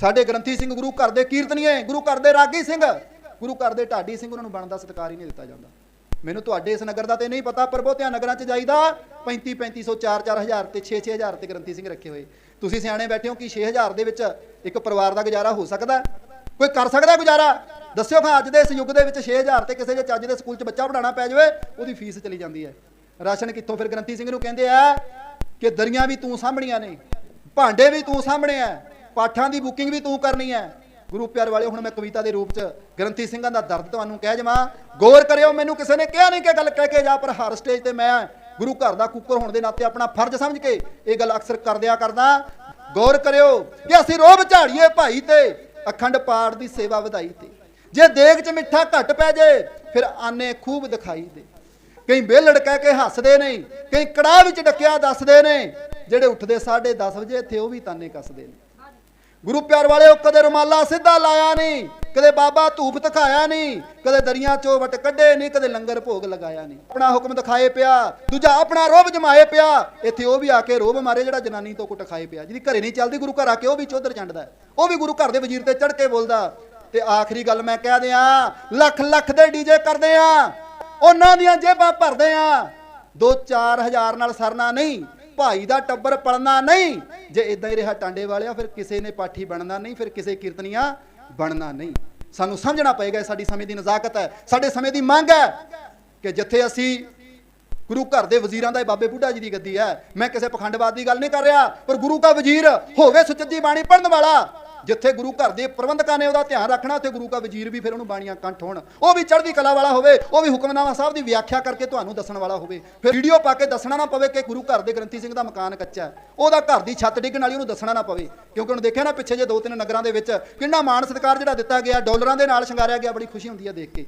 ਸਾਡੇ ਗ੍ਰੰਥੀ ਸਿੰਘ ਗੁਰੂ ਘਰ ਦੇ ਕੀਰਤਨੀਏ, ਗੁਰੂ ਘਰ ਦੇ ਰਾਗੀ ਸਿੰਘ। ਗੁਰੂ ਘਰ ਦੇ ਢਾਡੀ ਸਿੰਘ ਉਹਨਾਂ ਨੂੰ ਬਣਦਾ ਸਤਿਕਾਰ ਹੀ ਨਹੀਂ ਦਿੱਤਾ ਜਾਂਦਾ। ਮੈਨੂੰ ਤੁਹਾਡੇ ਇਸ ਨਗਰ ਦਾ ਤੇ ਨਹੀਂ ਪਤਾ, ਪਰ ਬਹੁਤਿਆਂ ਨਗਰਾਂ 'ਚ ਜਾਈਦਾ 35 3500 4 4000 ਤੇ 6 6000 ਤੇ ਗ੍ਰੰਥੀ ਸਿੰਘ ਰੱਖੇ ਹੋਏ। ਤੁਸੀਂ ਸਿਆਣੇ ਬੈਠੇ ਹੋ ਕਿ 6000 ਦੇ ਵਿੱਚ ਇੱਕ ਪਰਿਵਾਰ ਦਾ ਗੁਜ਼ਾਰਾ ਹੋ ਸਕਦਾ? ਕੋਈ ਕਰ ਸਕਦਾ ਗੁਜ਼ਾਰਾ? ਦੱਸਿਓ ਖਾਂ ਅੱਜ ਦੇ ਇਸ ਯੁੱਗ ਦੇ ਵਿੱਚ 6000 ਤੇ ਕਿਸੇ ਜੇ ਚੱਜ ਦੇ ਸਕੂਲ 'ਚ ਬੱਚਾ ਪੜਾਉਣਾ ਪੈ ਜਾਵੇ, ਉਹਦੀ ਫੀਸ ਚਲੀ ਜਾਂਦੀ ਹੈ। ਰਾਸ਼ਨ ਕਿੱਥੋਂ ਫਿਰ ਗ੍ਰੰਥੀ ਸਿੰਘ ਨੂੰ ਕਹਿੰਦੇ ਆ ਕਿ ਦਰੀਆਂ ਵੀ ਤੂੰ ਸਾਂਭਣੀਆਂ ਨੇ, ਭਾਂਡੇ ਵੀ ਤੂੰ ਸਾਂਭਣੇ ਆ। ਪਾਠਾਂ ਦੀ ਬੁਕਿੰਗ ਵੀ ਤੂੰ ਕਰਨੀ ਹੈ। ਗੁਰੂ ਪਿਆਰ ਵਾਲੇ ਹੁਣ ਮੈਂ ਕਵਿਤਾ ਦੇ ਰੂਪ 'ਚ ਗ੍ਰੰਥੀ ਸਿੰਘਾਂ ਦਾ ਦਰਦ ਤੁਹਾਨੂੰ ਕਹਿ ਜਾਵਾਂ। ਗੌਰ ਕਰਿਓ, ਮੈਨੂੰ ਕਿਸੇ ਨੇ ਕਿਹਾ ਨਹੀਂ ਕਿ ਗੱਲ ਕਹਿ ਕੇ ਜਾ, ਪਰ ਹਰ ਸਟੇਜ ਤੇ ਮੈਂ ਗੁਰੂ ਘਰ ਦਾ ਕੁੱਕਰ ਹੋਣ ਦੇ ਨਾਤੇ ਆਪਣਾ ਫਰਜ਼ ਸਮਝ ਕੇ ਇਹ ਗੱਲ ਅਕਸਰ ਕਰਦਿਆ ਕਰਦਾ। ਗੌਰ ਕਰਿਓ ਕਿ ਅਸੀਂ ਰੋਬ ਝਾੜੀਏ ਭਾਈ ਤੇ, ਅਖੰਡ ਪਾਠ ਦੀ ਸੇਵਾ ਵਧਾਈ ਤੇ। ਜੇ ਦੇਗ 'ਚ ਮਿੱਠਾ ਘੱਟ ਪੈ ਜੇ, ਫਿਰ ਆਨੇ ਖੂਬ ਦਿਖਾਈ ਦੇ। ਕਈ ਬੇਲੜ ਕਹਿ ਕੇ ਹੱਸਦੇ ਨੇ, ਕਈ ਕੜਾਹ ਵਿੱਚ ਡੱਕਿਆ ਦੱਸਦੇ ਨੇ, ਜਿਹੜੇ ਉੱਠਦੇ 10:30 ਵਜੇ ਇੱਥੇ ਉਹ ਵੀ ਤਾਨੇ ਕੱਸਦੇ ਨੇ। ਗੁਰੂ ਪਿਆਰ ਵਾਲਿਓ, ਕਦੇ ਰੁਮਾਲਾ ਸਿੱਧਾ ਲਾਇਆ ਨਹੀਂ, ਕਦੇ ਬਾਬਾ ਧੂਪ ਦਿਖਾਇਆ ਨਹੀਂ, ਕਦੇ ਦਰਿਆ ਚੋਂ ਵਟ ਕੱਢੇ ਨਹੀਂ, ਕਦੇ ਲੰਗਰ ਭੋਗ ਲਗਾਇਆ ਨਹੀਂ। ਆਪਣਾ ਹੁਕਮ ਦਿਖਾਏ ਪਿਆ, ਦੂਜਾ ਆਪਣਾ ਰੋਬ ਜਮਾਏ ਪਿਆ, ਇੱਥੇ ਉਹ ਵੀ ਆ ਕੇ ਰੋਬ ਮਾਰੇ ਜਿਹੜਾ ਜਨਾਨੀ ਤੋਂ ਕੁੱਟ ਖਾਏ ਪਿਆ, ਜਿਹਦੀ ਘਰੇ ਨਹੀਂ ਚੱਲਦੀ ਗੁਰੂ ਘਰ ਆ ਕੇ ਉਹ ਵੀ ਚੌਧਰ ਚੰਡਦਾ ਉਹ ਵੀ ਗੁਰੂ ਘਰ ਦੇ ਵਜ਼ੀਰ ਤੇ ਚੜ ਕੇ ਬੋਲਦਾ, ਤੇ ਆਖਰੀ ਗੱਲ ਮੈਂ ਕਹਿ ਦਿਆਂ, ਲੱਖ ਲੱਖ ਦੇ ਡੀਜੇ ਕਰਦੇ ਆ, ਉਹਨਾਂ ਦੀਆਂ ਜੇਬਾਂ ਭਰਦੇ ਆ 2-4000 ਨਾਲ ਸਰਨਾ ਨਹੀਂ ਭਾਈ ਦਾ ਟੱਬਰ ਪੜਨਾ ਨਹੀਂ। ਜੇ ਇਦਾਂ ਹੀ ਰਿਹਾ ਟਾਂਡੇ ਵਾਲਿਆ, ਫਿਰ ਕਿਸੇ ਨੇ ਪਾਠੀ ਬਣਨਾ ਨਹੀਂ, ਫਿਰ ਕਿਸੇ ਕੀਰਤਨੀਆਂ ਬਣਨਾ ਨਹੀਂ। ਸਾਨੂੰ ਸਮਝਣਾ ਪਏਗਾ ਸਾਡੀ ਸਮੇਂ ਦੀ ਨਜ਼ਾਕਤ ਹੈ। ਸਾਡੇ ਸਮੇਂ ਦੀ ਮੰਗ ਹੈ ਕਿ ਜਿੱਥੇ ਅਸੀਂ ਗੁਰੂ ਘਰ ਦੇ ਵਜ਼ੀਰਾਂ ਦਾ ਇਹ ਬਾਬੇ ਬੁੱਢਾ ਜੀ ਦੀ ਗੱਦੀ ਹੈ, ਮੈਂ ਕਿਸੇ ਪਖੰਡਵਾਦ ਦੀ ਗੱਲ ਨਹੀਂ ਕਰ ਰਿਹਾ, ਪਰ ਗੁਰੂ ਦਾ ਵਜ਼ੀਰ ਹੋਵੇ ਸੁਚੱਜੀ ਬਾਣੀ ਪੜਨ ਵਾਲਾ ਜਿੱਥੇ ਗੁਰੂ ਘਰ ਦੇ ਪ੍ਰਬੰਧਕਾਂ ਨੇ ਉਹਦਾ ਧਿਆਨ ਰੱਖਣਾ, ਉੱਥੇ ਗੁਰੂ ਕਾ ਵਜ਼ੀਰ ਵੀ ਫਿਰ ਉਹਨੂੰ ਬਾਣੀਆਂ ਕੰਠ ਹੋਣ। ਉਹ ਵੀ ਚੜ੍ਹਦੀ ਕਲਾ ਵਾਲਾ ਹੋਵੇ, ਉਹ ਵੀ ਹੁਕਮਨਾਮਾ ਸਾਹਿਬ ਦੀ ਵਿਆਖਿਆ ਕਰਕੇ ਤੁਹਾਨੂੰ ਦੱਸਣ ਵਾਲਾ ਹੋਵੇ। ਫਿਰ ਵੀਡੀਓ ਪਾ ਕੇ ਦੱਸਣਾ ਨਾ ਪਵੇ ਕਿ ਗੁਰੂ ਘਰ ਦੇ ਗ੍ਰੰਥੀ ਸਿੰਘ ਦਾ ਮਕਾਨ ਕੱਚਾ ਉਹਦਾ ਘਰ ਦੀ ਛੱਤ ਡਿੱਗਣ ਵਾਲੀ ਉਹਨੂੰ ਦੱਸਣਾ ਨਾ ਪਵੇ। ਕਿਉਂਕਿ ਉਹਨੂੰ ਦੇਖਿਆ ਨਾ ਪਿੱਛੇ ਜੇ ਦੋ ਤਿੰਨ ਨਗਰਾਂ ਦੇ ਵਿੱਚ ਕਿੰਨਾ ਮਾਣ ਸਤਿਕਾਰ ਜਿਹੜਾ ਦਿੱਤਾ ਗਿਆ, ਡਾਲਰਾਂ ਦੇ ਨਾਲ ਸ਼ਿੰਗਾਰਿਆ ਗਿਆ, ਬੜੀ ਖੁਸ਼ੀ ਹੁੰਦੀ ਹੈ ਦੇਖ ਕੇ।